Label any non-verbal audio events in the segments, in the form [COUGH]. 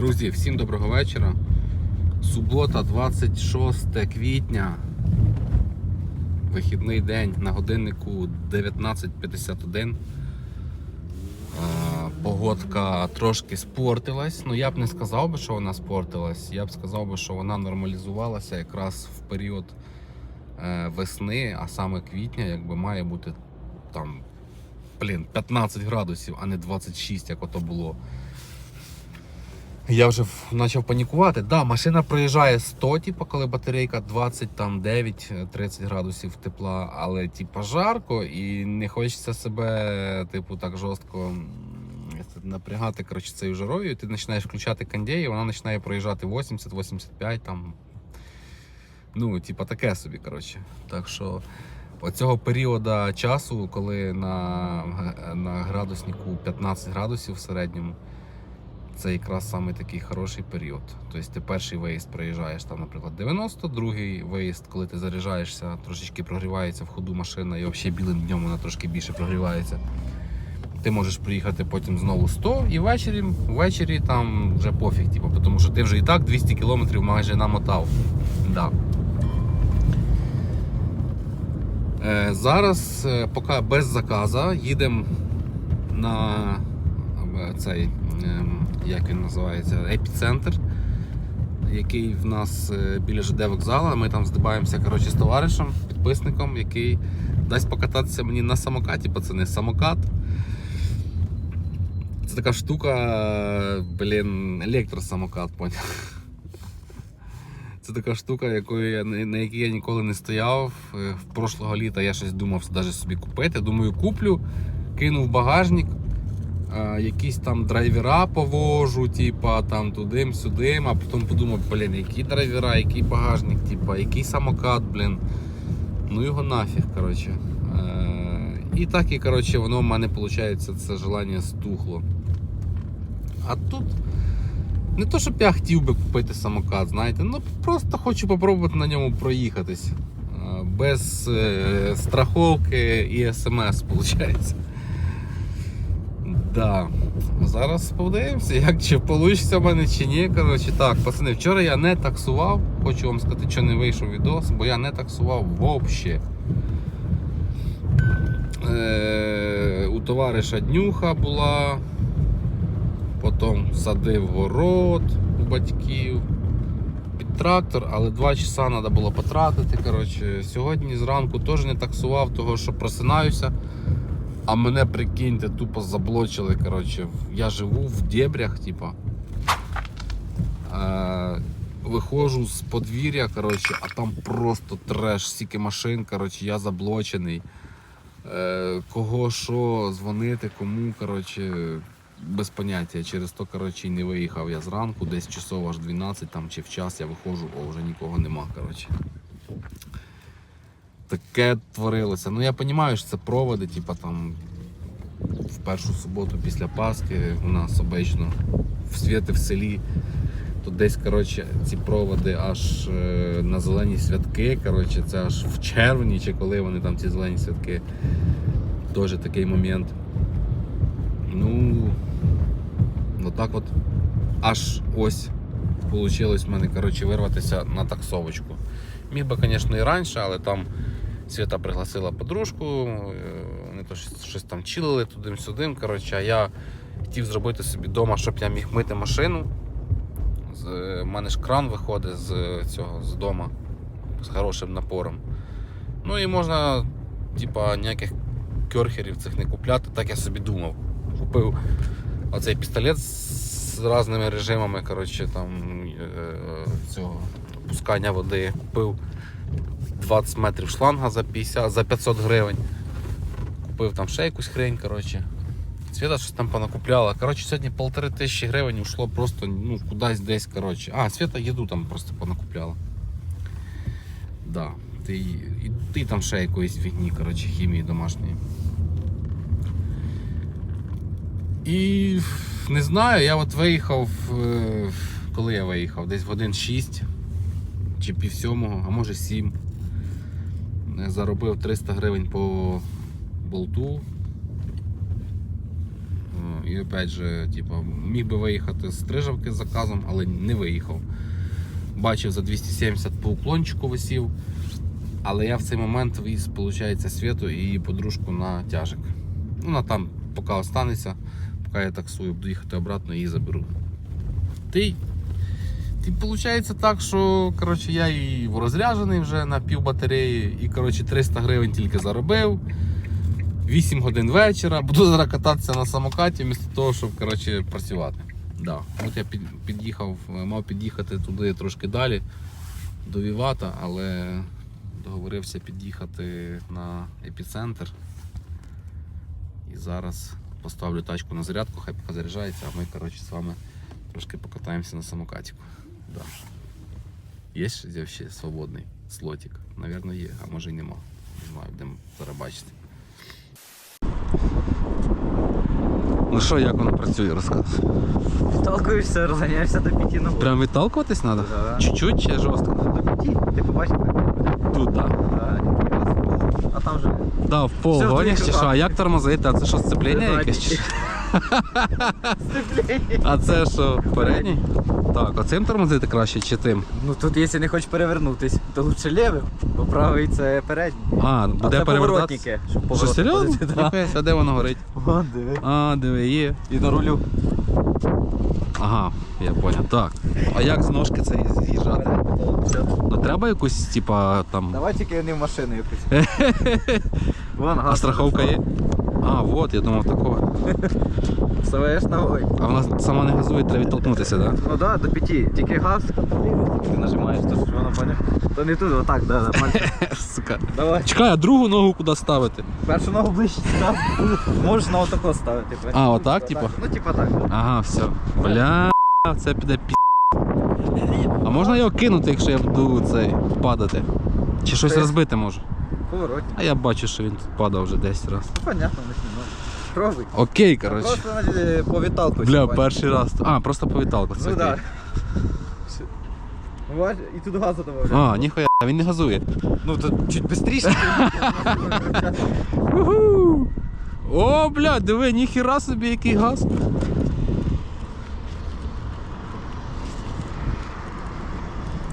Друзі, всім доброго вечора. Субота, 26 квітня. Вихідний день на годиннику 19.51. Е, Погодка трошки спортилась. Ну я б не сказав би, що вона спортилась. Я б сказав би, що вона нормалізувалася якраз в період е, весни, а саме квітня, якби має бути там, блін, 15 градусів, а не 26, як ото було. Я вже почав панікувати. Да, машина проїжджає 100, типу, коли батарейка 20, 9-30 градусів тепла, але типу, жарко і не хочеться себе, типу, так жорстко напрягати коротше, цією жарою. Ти починаєш включати кондей, і вона починає проїжджати 80-85 там. Ну, типа таке собі, коротше. Так що оцього періоду часу, коли на, на градуснику 15 градусів в середньому, це якраз саме такий хороший період. Тобто ти перший виїзд проїжджаєш там, наприклад, 90, другий виїзд, коли ти заряджаєшся, трошечки прогрівається в ходу машина, і взагалі білим днем вона трошки більше прогрівається. Ти можеш приїхати потім знову 100 і ввечері, ввечері там вже пофіг, типу, тому що ти вже і так 200 кілометрів майже намотав. Да. Е, зараз, е, поки без заказа, їдемо на е, цей, як він називається, епіцентр, який в нас е, біля ЖД вокзалу. Ми там здибаємося коротше, з товаришем, підписником, який дасть покататися мені на самокаті, пацани. Самокат. Це така штука, блін, електросамокат, поняв. Це така штука, якої на якій я ніколи не стояв. Е, В прошлого літа я щось думав навіть собі купити. Думаю, куплю, кину в багажник, якісь там драйвера повожу, типа там тудим-сюдим, а потім подумав, блін, які драйвера, який багажник, типа, який самокат, блін. Ну його нафіг, коротше. Е, І так і коротше, воно в мене виходить, це желання стухло. А тут. Не то, щоб я хотів би купити самокат, знаєте, ну просто хочу попробувати на ньому проїхатись. Е, Без е, страховки і смс, виходить. Да. Зараз подивимося, як чи вийде в мене чи ні. Коротше, так, пацани, вчора я не таксував. Хочу вам сказати, що не вийшов відос, бо я не таксував взагалі. Е, у товариша днюха була. Потім садив город у батьків під трактор, але два часа треба було потратити. Коротше, сьогодні зранку теж не таксував, того що просинаюся. А мене, прикиньте, тупо заблочили. Коротше. Я живу в дебрях, типа. Е, виходжу з подвір'я, коротше, а там просто треш, стільки машин, коротше, я заблочений. Е, кого що, дзвонити, кому, коротше, без поняття. Через то, коротше, не виїхав я зранку, десь часов аж 12 там, чи в час я виходжу, о, вже нікого нема. Коротше. Таке творилося. Ну я розумію, що це проводи, типа там в першу суботу після Пасхи у нас обично в світи в селі. То десь коротше, ці проводи аж е, на зелені святки. Коротше, це аж в червні, чи коли вони там ці зелені святки. Теж такий момент. Ну, отак от аж ось вийшло в мене коротше, вирватися на таксовочку. Міг би, звісно, і раніше, але там Свята пригласила подружку, е, вони то щось, там чилили туди-сюди. Коротше, а я хотів зробити собі вдома, щоб я міг мити машину. З, у мене ж кран виходить з цього з дома з хорошим напором. Ну і можна, типа, ніяких кьорхерів цих не купляти, так я собі думав. Купив оцей пістолет з різними режимами, коротше, там е, цього пускання води. Купив 20 метрів шланга за 50, за 500 гривень. Купив там ще якусь хрень, коротше. Світа щось там понакупляла. Коротше, сьогодні полтори тисячі гривень йшло просто ну, кудись десь. коротше. А, Світа їду там просто понакупляла. Да. Ти, і ти там ще якоїсь фігні, коротше, хімії домашньої. І не знаю, я от виїхав, е, коли я виїхав, десь в годин 6 чи пів сьомого, а може 7. Заробив 300 гривень по болту. Е, І опять же, типу, міг би виїхати з Стрижавки з заказом, але не виїхав. Бачив за 270 по уклончику висів. Але я в цей момент віз, виходить, світу і її подружку на тяжик. Вона там поки останеться, поки я таксую, буду їхати обратно, її заберу. Ти, ти виходить так, що коротше, я і розряджений вже на пів батареї, і коротше, 300 гривень тільки заробив. 8 годин вечора, буду зараз кататися на самокаті, вмісто того, щоб коротше, працювати. Да. От я під, під'їхав, мав під'їхати туди трошки далі, до Вівата, але договорився під'їхати на епіцентр. І зараз поставлю тачку на зарядку, хай поки заряджається, а ми коротше, з вами трошки покатаємося на самокатіку. Да. Є ще ще свободний слотик? Навірно, є, а може й нема. Не знаю, будемо зараз бачити. Ну що, як воно працює, розказуй. Толкуєшся, розганяєшся до п'яти ногу. Прям відталкуватись треба? Да. Чуть-чуть чи жорстко? До п'яти. Ти побачив? Тут, так? Да, А там же. Да, в пол гониш чи що? А як тормозити? А це що, сцепління якесь? [LAUGHS] А це що, передній? Так, оцим тормозити краще чи тим? Ну тут, якщо не хочеш перевернутись, то лучше лівим, бо правий це передній. А, А буде перевертатися? поворотники. щоб Що, серйозно? ходити, да. А де воно горить? Вон, диви. А, диви, є. І на рулю. Ага, я понял. Так. А як з ножки це з'їжджати? Ну треба якусь, типа, там. Давай тільки не в машину якусь. [LAUGHS] Вон газ. А страховка є? А, вот, я думав такого. [LAUGHS] Вставаєш ногою. А вона сама не газує, треба відтолкнутися, так? Ну да, до п'яти. Тільки газ ти нажимаєш, то ж воно поняв. То не тут, отак, да, да, пальцем. [LAUGHS] Сука. Давай. Чекай, а другу ногу куди ставити? Першу ногу ближче став. Можеш на отако ставити. А, отак, типа? Ну, типа так. Ага, все. Бля, це піде пі. А можна його кинути, якщо я буду цей падати? Чи щось розбити можу? Поворот. А я бачу, що він тут падав вже 10 разів. Ну, понятно, не знімаю. Пробуй. Окей, коротше. Просто значить, е, по віталку. Бля, перший раз. А, просто по віталку. Це Ну окей. так. Ну, бач, і тут газу добавляє. А, ніхуя, він не газує. Ну, то чуть. [LAUGHS] Уху! О, бля, диви, ніхіра собі який газ.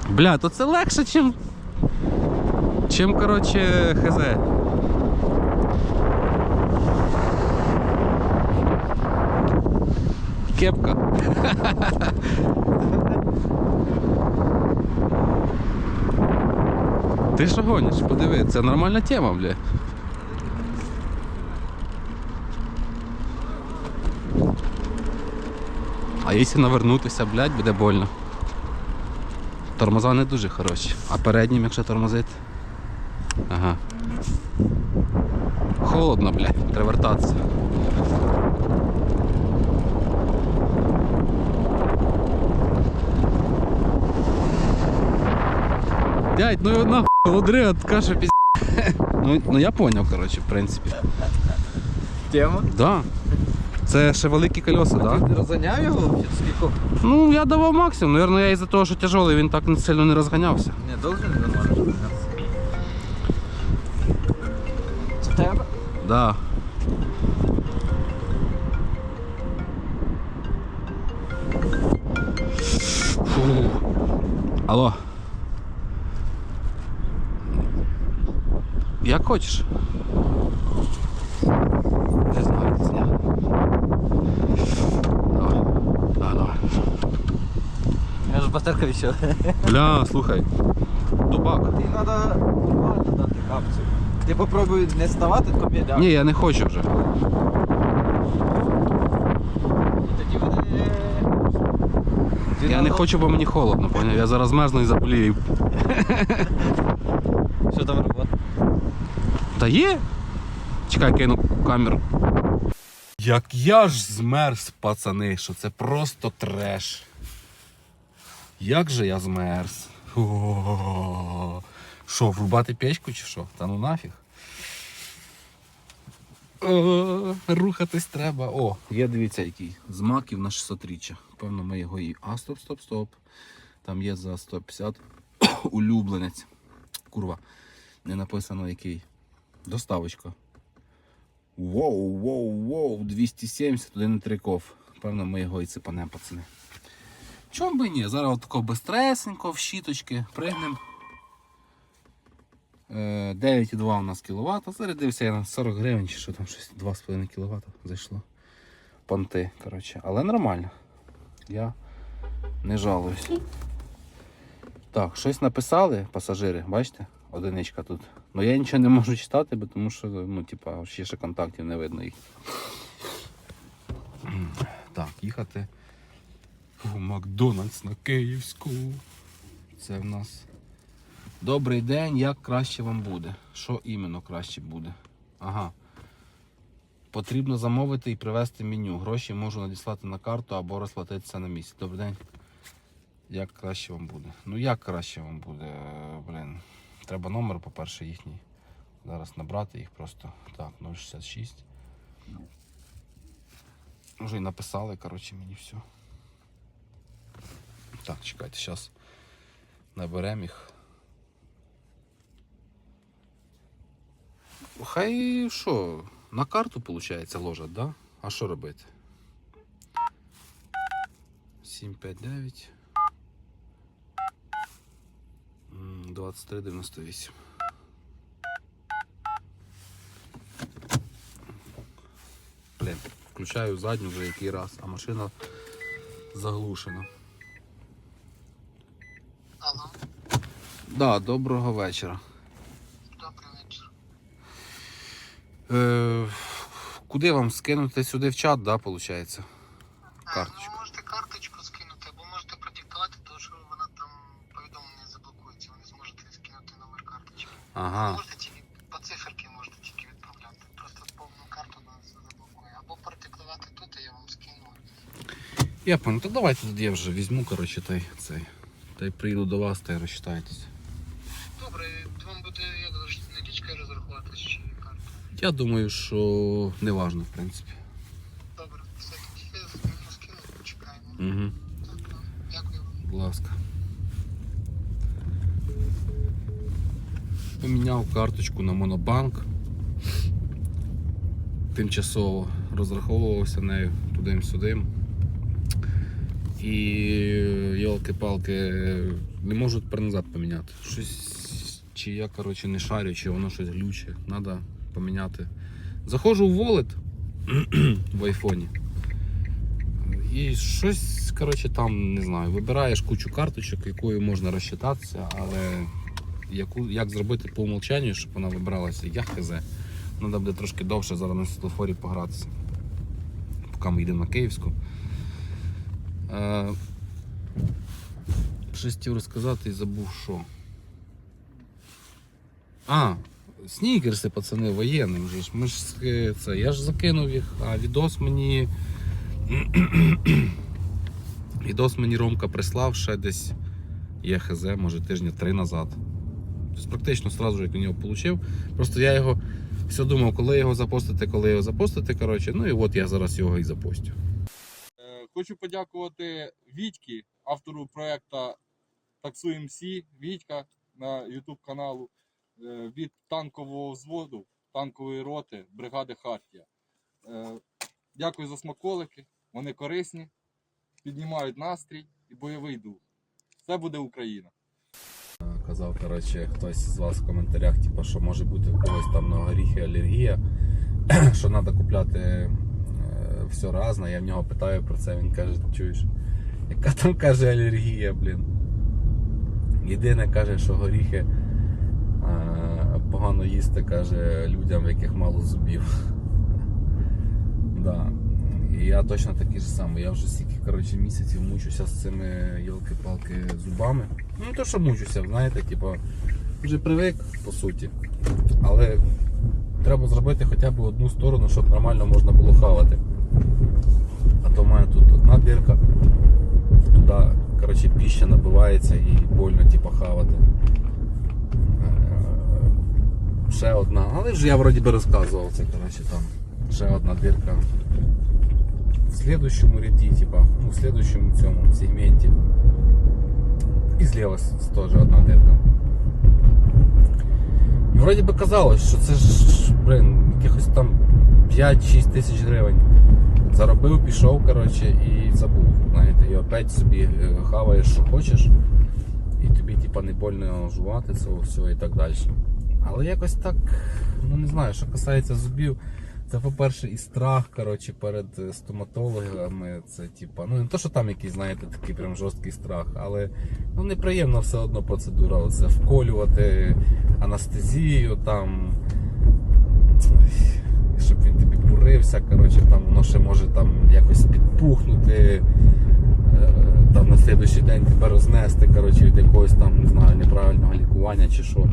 Бля, то це легше, чим. Чим, коротше, хз. Кепка. Ти що гониш? Подиви, це нормальна тема, бля. А якщо навернутися, блядь, буде больно. Тормоза не дуже хороші. А переднім, якщо тормозити. Ага. Холодно, блядь, треба вертатися. Дядь, ну нахуй, лодри, от каже пізд... [LAUGHS] ну, ну я поняв, коротше, в принципі. Тема. Да. Це ще великі колеса, так? Да? Ти розганяв його взагалі? Скільки? Ну, я давав максимум. Наверное, я із-за того, що тяжелий, він так сильно не розганявся. Не, должен нормально розганятися. Да. Фу. Алло. Як хочеш. Не знаю, зняв. Давай. Да, давай. Я ж батарка вещал. Бля, слухай. Дубак. Ти треба нормально дати капцію. Ти попробуй не ставати, да. Ні, я не хочу вже. Тоді. Я не хочу, бо мені холодно, поняв? Я зараз мерзну і заболію. [LAUGHS] Що там робити? Та є. Чекай, кину камеру. Як я ж змерз, пацани, що це просто треш. Як же я змерз? О, Що, врубати печку чи що? Та ну нафіг. О, рухатись треба. О, є дивіться який. З маків на 600 річчя. Певно, ми його і. А, стоп, стоп, стоп. Там є за 150 [COUGHS] улюбленець. Курва. Не написано який. Доставочка. Воу, воу, воу, 270, один триков. Певно, ми його і цепанемо, пацани. Чом би ні? Зараз отако безстресенько, в щіточки, пригнем. Е, 9,2 у нас кВт. Зараз дивився я на 40 гривень, чи що там щось 2,5 кВт зайшло. Понти, коротше. Але нормально. Я не жалуюсь. Так, щось написали пасажири, бачите? Одиничка тут. Ну я нічого не можу читати, бо тому що, ну, типа, ще ще контактів не видно їх. Так, їхати у Макдональдс на Київську. Це в нас. Добрий день, як краще вам буде? Що іменно краще буде? Ага. Потрібно замовити і привезти меню. Гроші можу надіслати на карту або розплатитися на місці. Добрий день. Як краще вам буде? Ну як краще вам буде? Е, Блін. Треба номер, по-перше, їхній. Зараз набрати їх просто. Так, 066. Вже і написали, коротше, мені все. Так, чекайте, зараз наберемо їх. Хай що, на карту, виходить, ложать, да? А що робити? 759 М, 2398. Блін, включаю задню вже який раз, а машина заглушена. Алло, Да, доброго вечора. Е, куди вам скинути сюди в чат, да, виходить? А, Карточку. Ну, можете карточку скинути, або можете продиктувати, тому що вона там повідомлення заблокується, ви не зможете скинути номер карточки. Ага. Можете тільки по циферки можете тільки відправляти. Просто повну карту нас заблокує. Або продиктувати тут, і я вам скину. Я понял, то давайте я вже візьму, коротше, та й цей. Та й приїду до вас та й розчитайтесь. Я думаю, що не важно, в принципі. Добре, все тоді скину, чекаємо. Угу. Ну, дякую вам. Будь ласка. Поміняв карточку на монобанк. Тимчасово розраховувався нею туди-сюди. І йолки-палки не можу тепер назад поміняти. Щось, чи я коротше, не шарю, чи воно щось глюче. Треба поміняти. Заходжу в Wallet [CLEARS THROAT] в айфоні. І щось, коротше, там, не знаю, вибираєш кучу карточок, якою можна розчитатися, але яку, як зробити по умолчанню, щоб вона вибралася, я хз. Треба буде трошки довше зараз на світлофорі погратися. Поки ми йдемо на Київську. Е, щось хотів розказати і забув що. А, снікерси, пацани, воєнним же ж. Ми ж е, це, я ж закинув їх, а відос мені. [CLEARS THROAT] Відос мені Ромка прислав ще десь є хз, може тижня три назад. Тобто практично одразу, як у нього отримав. Просто я його все думав, коли його запостити, коли його запостити. Коротше, ну і от я зараз його і запостю. Е, Хочу подякувати Вітьки, автору проекту Таксуєм Сі, Вітька на YouTube каналу від танкового взводу, танкової роти бригади Хартія. Е, Дякую за смаколики, вони корисні, піднімають настрій і бойовий дух. Все буде Україна! Казав, коротше, хтось з вас в коментарях, типу, що може бути в когось там на горіхи алергія, [CLEARS THROAT] що треба купляти е, все разне. Я в нього питаю про це, він каже, чуєш, яка там каже алергія, блін. Єдине каже, що горіхи е, погано їсти, каже людям, в яких мало зубів. Да. І я точно такий ж самий. Я вже стільки коротше, місяців мучуся з цими йолки-палки зубами. Ну то, що мучуся, знаєте, типу, вже привик, по суті. Але треба зробити хоча б одну сторону, щоб нормально можна було хавати. А то в мене тут одна дирка, туди коротше, піща набивається і больно типу, хавати. Е, Ще одна, але вже я вроді би розказував це, коротше, там. Ще одна дирка в следующем ряді, типа, ну, в следующем цьому сегменті. І зліва с- теж одна дирка. І вроді би казалось, що це ж, блин, якихось там 5-6 тисяч гривень. Заробив, пішов, коротше, і забув. Знаєте, і опять собі е, хаваєш, що хочеш, і тобі типа не больно жувати цього всього і так далі. Але якось так, ну не знаю, що касається зубів. Це, по-перше, і страх коротше, перед е, стоматологами. Це типа, ну не то, що там якийсь, знаєте, такий прям жорсткий страх, але ну, неприємна все одно процедура. Оце вколювати анестезію, там, щоб він тобі бурився, коротше, там воно ще може там якось підпухнути. Слідуючий день тебе рознести коротше, від якогось там, не знаю, неправильного лікування чи що.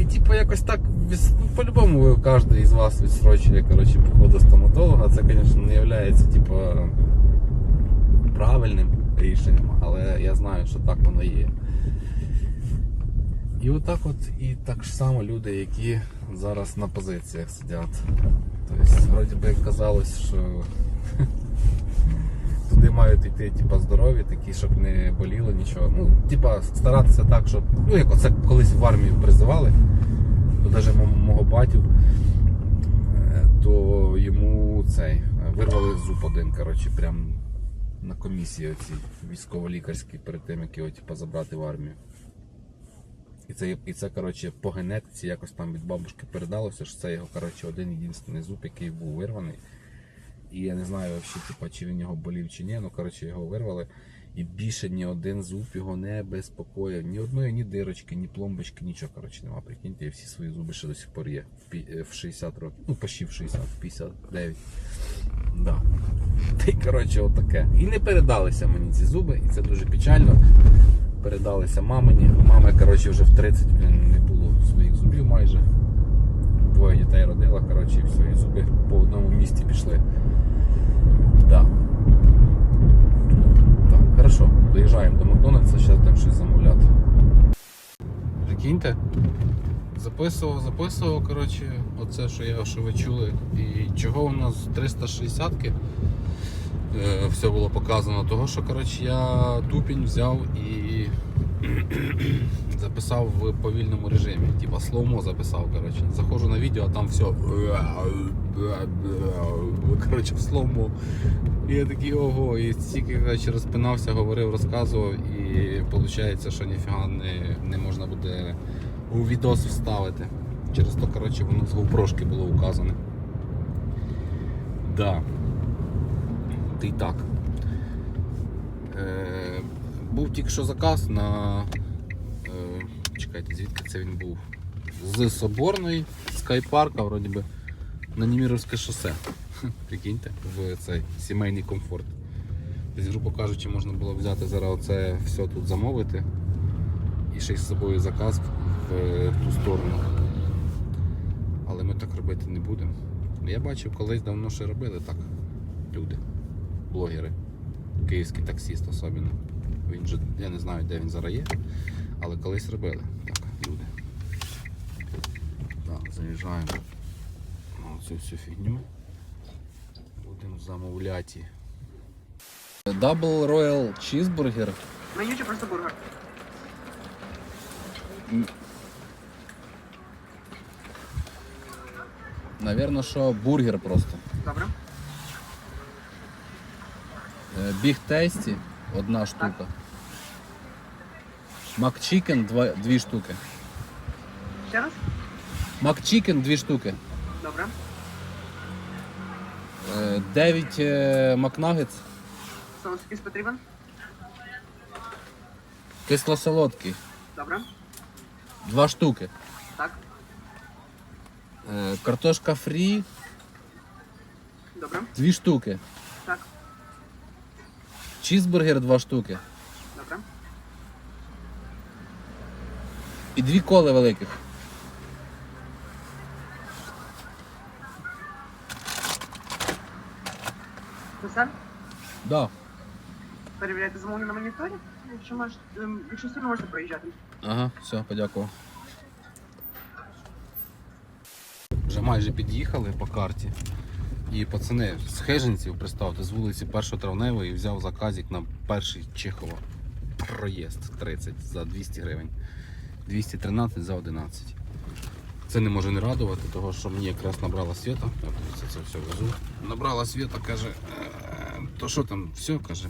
І типу якось так ну, по-любому кожен із вас відстрочує коротше, поход до стоматолога. Це, звісно, не є типу, правильним рішенням, але я знаю, що так воно є. І отак от і так само люди, які зараз на позиціях сидять. Тобто, вроді би казалось, що [LAUGHS] туди мають йти типа, здорові, такі, щоб не боліло нічого. Ну, типа, старатися так, щоб. Ну, як оце колись в армію призивали, то навіть мого батю, е, то йому цей е, вирвали зуб один, коротше, прям на комісії оці військово-лікарській перед тим, як його типа, забрати в армію. І це, і це коротше, по генетиці якось там від бабушки передалося, що це його коротше, один єдиний зуб, який був вирваний. І я не знаю, вообще, типа, чи він його болів чи ні, ну коротше його вирвали. І більше ні один зуб його не безпокоїв. Ні одної, ні дирочки, ні пломбочки, нічого коротше нема. Прикиньте, і всі свої зуби ще до сих пор є. Е, В 60 років. Ну, почти в 60, в 59. Да. Та й коротше, отаке. І не передалися мені ці зуби, і це дуже печально. Передалися мамині. Мами, коротше, вже в 30 блін, не було своїх зубів майже. Двоє дітей родила, коротше, і все, і зуби по одному місці пішли. Да. Так, хорошо. Доїжджаємо до Макдональдса, зараз будемо щось замовляти. Прикиньте. Записував, записував, коротше, оце, що я що ви чули. І чого у нас 360-ки е, все було показано, того що коротше, я тупінь взяв і записав в повільному режимі. Типа слоумо записав, коротше. Заходжу на відео, а там все. Коротше, в слоумо. І я такий ого, і стільки коротше, розпинався, говорив, розказував, і виходить, що ніфіга не, не можна буде у відос вставити. Через то, коротше, воно з GoPro було указане. Да. Й так. Е, був тільки що заказ на. Чекайте, звідки це він був? З Соборної, Скайпарка, вроді би, на Німіровське шосе. Прикиньте, в цей сімейний комфорт. Десь, грубо кажучи, можна було взяти зараз оце все тут замовити і ще й з собою заказ в е, ту сторону. Але ми так робити не будемо. Я бачив, колись давно ще робили так. Люди, блогери, київський таксист особливо. Він же, я не знаю, де він зараз є, але колись робили. Так, люди. Так, заїжджаємо на цю всю фігню. Будемо замовляти. Double Royal Cheeseburger. Меню чи просто бургер? Наверно, що бургер просто. Добре. Е, Big Tasty одна штука. McChicken два, дві штуки. Ще раз? McChicken дві штуки. Добре. Е, 9 е, McNuggets. Соус якийсь потрібен? Кисло-солодкий. Добре. Два штуки. Так. Е, Картошка фрі Добре. дві штуки. Так. Чізбургер два штуки. Добре. І дві коли великих. Це все? Да. Перевіряйте замовлення на моніторі. Якщо можеш, ем, якщо сильно можете проїжджати. Ага, все, подякував. Вже майже під'їхали по карті. І пацани з Хижинців, представте, з вулиці 1 травневої взяв заказик на перший Чехова. Проїзд 30 за 200 гривень. 213 за 11. Це не може не радувати, того що мені якраз набрала світа. Дивіться, це все везу. Набрала світа, каже, «Е, то що там, все, каже,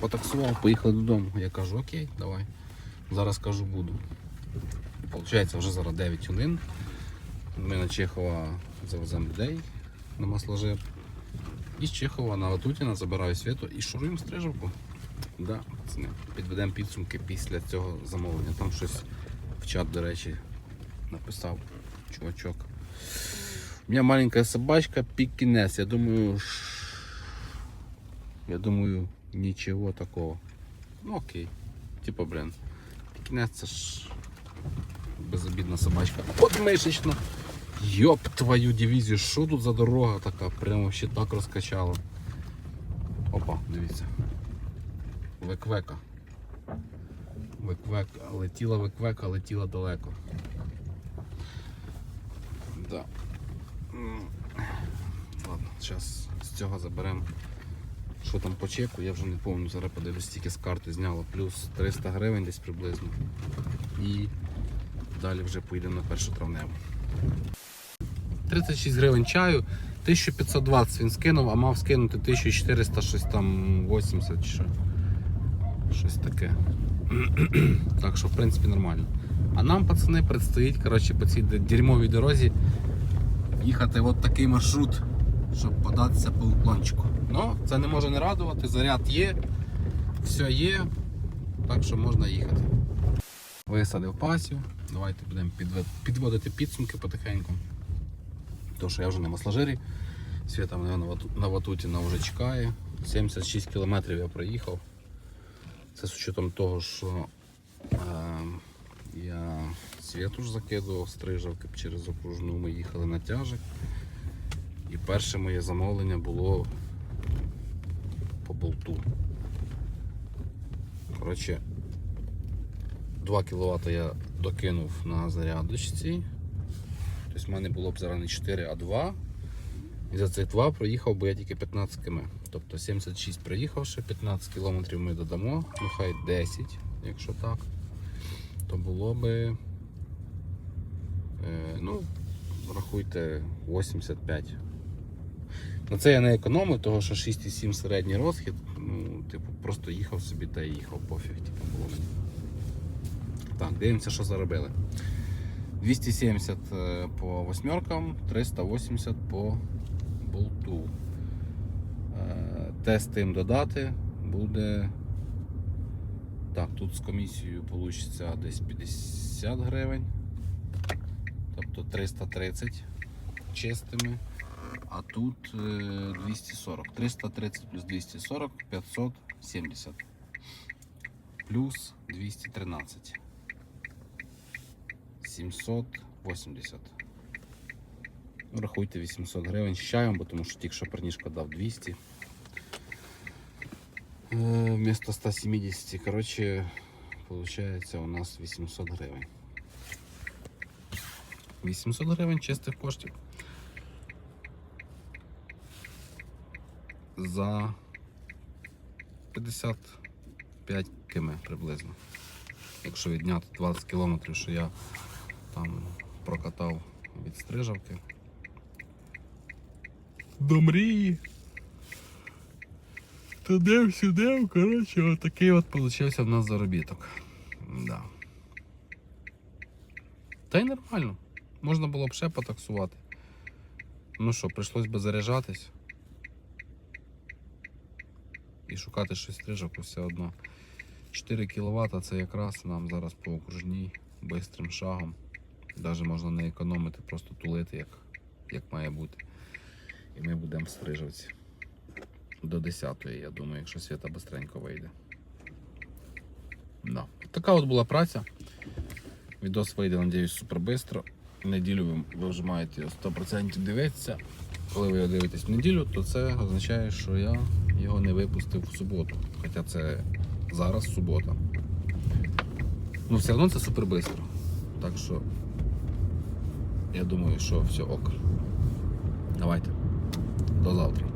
потаксував, поїхали додому. Я кажу, окей, давай. Зараз кажу, буду. Получається, вже зараз 9 годин. Ми на Чехова завеземо людей на масложир. І з Чехова на Ватутіна забираю світу і шуруємо стрижавку. Да, підведемо підсумки після цього замовлення. Там щось в чат, до речі, написав чувачок. У меня маленькая собачка Пекинес. Я думаю, я думаю, ничего такого. Ну окей. Типа, блин. Пекинес це ж безобідна собачка. Подмишечна. Йоп твою дивізію, що тут за дорога така? Прямо ще так розкачала. Опа, дивіться. Веквека. Веквека. Летіла веквека, летіла далеко. Да. Ладно, зараз з цього заберемо. Що там по чеку, я вже не пам'ятаю, зараз подивлюсь, тільки з карти зняло. Плюс 300 гривень десь приблизно. І далі вже поїдемо на першу травневу. 36 гривень чаю, 1520 він скинув, а мав скинути 1400 щось там 80 чи що. Щось таке. [CLEARS THROAT] так що, в принципі, нормально. А нам, пацани, предстоїть коротше, по цій дерьмовій дорозі їхати от такий маршрут, щоб податися по уклончику. Ну, це не може не радувати, заряд є, все є, так що можна їхати. Висадив пасів, давайте будемо підводити підсумки потихеньку. Тому що я вже на масложирі, Свята мене на, вату, на вже чекає. 76 кілометрів я проїхав. Це з учетом того, що е, я світу закидував стрижавки через окружну, ми їхали на тяжик. І перше моє замовлення було по болту. Коротше, 2 кВт я докинув на зарядочці. Тобто в мене було б зараз не 4, а 2. І за цих 2 проїхав би я тільки 15 км. Тобто 76 проїхавши, 15 км ми додамо, ну хай 10, якщо так, то було би, е, ну, рахуйте 85. На це я не економив, того що 6,7 середній розхід. Ну, типу, просто їхав собі та їхав, пофіг, типу, було. Так, дивимося, що заробили. 270 е, по восьмеркам, 380 по болту. Е, Тест їм додати буде. Так, тут з комісією вийде десь 50 гривень. Тобто 330 чистими. А тут е, 240. 330 плюс 240 570. Плюс 213. 780. Рахуйте 800 гривень з чаєм, бо тому що тільки що парнішка дав 200. Е, Вместо 170. Коротше, виходить у нас 800 гривень. 800 гривень чистих коштів. За 55 км приблизно. Якщо відняти 20 кілометрів, що я там прокатав від стрижавки. До мрії. Туди сюди, коротше, отакий от получився в нас заробіток. Да. Та й нормально. Можна було б ще потаксувати. Ну що, прийшлось би заряджатись. І шукати щось стрижавку все одно. 4 кВт це якраз нам зараз по окружній бистрим шагом. Навіть можна не економити, просто тулити, як, як має бути. І ми будемо в стрижавці. До 10-ї, я думаю, якщо свята бистренько вийде. Да. Така от була праця. Відос вийде, надіюсь, супер бистро. Неділю ви, вже маєте 100% дивитися. Коли ви його дивитесь в неділю, то це означає, що я його не випустив в суботу. Хоча це зараз субота. Ну, все одно це супер бистро. Так що я думаю, що все ок. Давайте. До завтра.